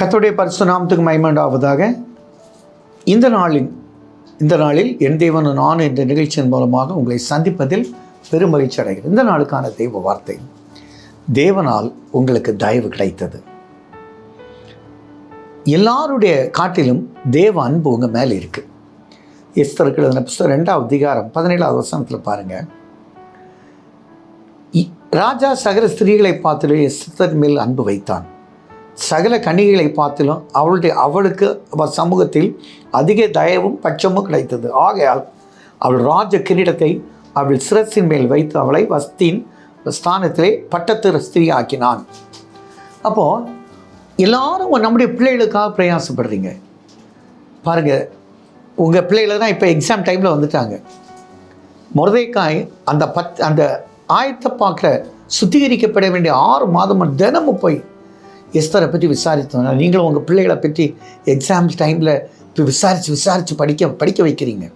கர்த்தருடைய பரிசுநாமத்துக்கு மைமண்டாவதாக இந்த நாளின் இந்த நாளில் என் தேவன் நான் என்ற நிகழ்ச்சியின் மூலமாக உங்களை சந்திப்பதில் பெரும் மகிழ்ச்சி அடைகிறேன். இந்த நாளுக்கான தெய்வ வார்த்தை தேவனால் உங்களுக்கு தயவு கிடைத்தது. எல்லாருடைய காட்டிலும் தேவ அன்பு உங்கள் மேலே இருக்குது எஸ்தருக்கு எழுதின புஸ்தகம் ரெண்டாவது அதிகாரம் பதினேழாவது வசனத்தில் பாருங்கள் இ- ராஜா சகர ஸ்திரீகளை பார்த்துட்டு எஸ்தர் மேல் அன்பு வைத்தான். சகல கன்னிகளை பார்த்திலும் அவளுடைய அவளுக்கு அவள் சமூகத்தில் அதிக தயவும் பட்சமும் கிடைத்தது. ஆகையால் அவள் ராஜ கிரீடத்தை அவள் சிரசின் மேல் வைத்து அவளை வஸ்தின் ஸ்தானத்திலே பட்டத்து ஸ்திரீ ஆக்கினான் அப்போது எல்லாரும் நம்முடைய பிள்ளைகளுக்காக பிரயாசப்படுறீங்க. பாருங்கள் உங்கள் பிள்ளைகளை தான் இப்போ எக்ஸாம் டைமில் வந்துட்டாங்க. முருதைக்காய் அந்த பத் அந்த ஆயத்தை பார்க்குற சுத்திகரிக்கப்பட வேண்டிய ஆறு மாதமும் தினமும் போய் எஸ்தரை பற்றி விசாரித்தோம். நீங்களும் உங்கள் பிள்ளைகளை பற்றி எக்ஸாம் டைமில் இப்போ விசாரித்து விசாரித்து படிக்க படிக்க வைக்கிறீங்க.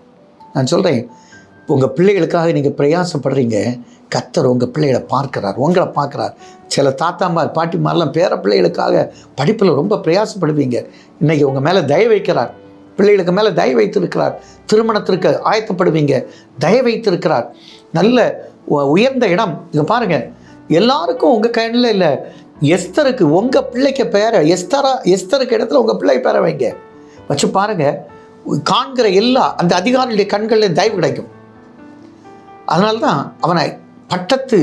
நான் சொல்கிறேன் உங்கள் பிள்ளைகளுக்காக நீங்கள் பிரயாசப்படுறீங்க. கத்தர் உங்கள் பிள்ளைகளை பார்க்குறார் உங்களை பார்க்குறார். சில தாத்தாமார் பாட்டிமாரெலாம் பேர பிள்ளைகளுக்காக படிப்பில் ரொம்ப பிரயாசப்படுவீங்க. இன்றைக்கி உங்கள் மேலே தய வைக்கிறார். பிள்ளைகளுக்கு மேலே தய வைத்திருக்கிறார். திருமணத்திற்கு ஆயத்தப்படுவீங்க. தய வைத்திருக்கிறார். நல்ல உ- உயர்ந்த இடம். இங்கே பாருங்கள் எல்லாருக்கும் உங்கள் கையில் இல்லை. எஸ்தருக்கு உங்கள் பிள்ளைக்கு பேர எஸ்தரா எஸ்தருக்கு இடத்துல உங்கள் பிள்ளை பேரை வைங்க. வச்சு பாருங்கள் காண்கிற எல்லா அந்த அதிகாரியுடைய கண்களில் தயவு கிடைக்கும். அதனால தான் அவனை பட்டத்து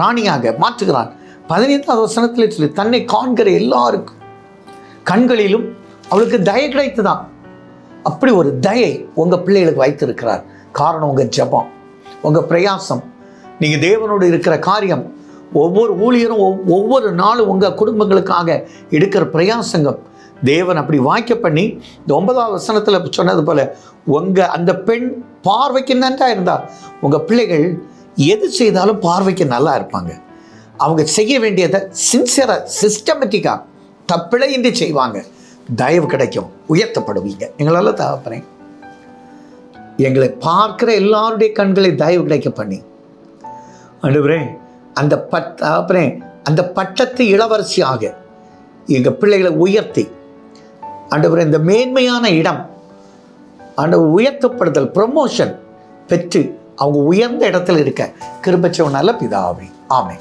ராணியாக மாற்றுகிறான். பதினைந்தாவது வசனத்தில் சொல்லி தன்னை காண்கிற எல்லாருக்கும் கண்களிலும் அவளுக்கு தயை கிடைத்துதான் அப்படி ஒரு தயை உங்கள் பிள்ளைகளுக்கு வைத்திருக்கிறார். காரணம் உங்கள் ஜபம் உங்கள் பிரயாசம் நீங்கள் தேவனோடு இருக்கிற காரியம் ஒவ்வொரு ஊழியரும் ஒவ்வொரு நாளும் உங்கள் குடும்பங்களுக்காக எடுக்கிற பிரயாசங்கள். தேவன் அப்படி வாய்க்க பண்ணி இந்த ஒன்பதாவது வசனத்தில் சொன்னது போல் உங்கள் அந்த பெண் பார்வைக்கு நன்றாக இருந்தால் உங்கள் பிள்ளைகள் எது செய்தாலும் பார்வைக்கு நல்லா இருப்பாங்க. அவங்க செய்ய வேண்டியதை சின்சியராக சிஸ்டமேட்டிக்காக தப்பிழையின்றி செய்வாங்க. தயவு கிடைக்கும் உயர்த்தப்படுவீங்க. எங்களால் தகப்பனே எங்களை பார்க்குற எல்லாருடைய கண்களை தயவு கிடைக்க பண்ணி. அனுப்புகிறேன் அந்த பட் அப்புறம் அந்த பட்டத்து இளவரசியாக எங்கள் பிள்ளைகளை உயர்த்தி ஆண்டவரே இந்த மேன்மையான இடம் ஆண்டவர் உயர்த்தப்படுதல் ப்ரமோஷன் பெற்று அவங்க உயர்ந்த இடத்துல இருக்க. கிருபச்சவ நல்ல பிதாவே. ஆமை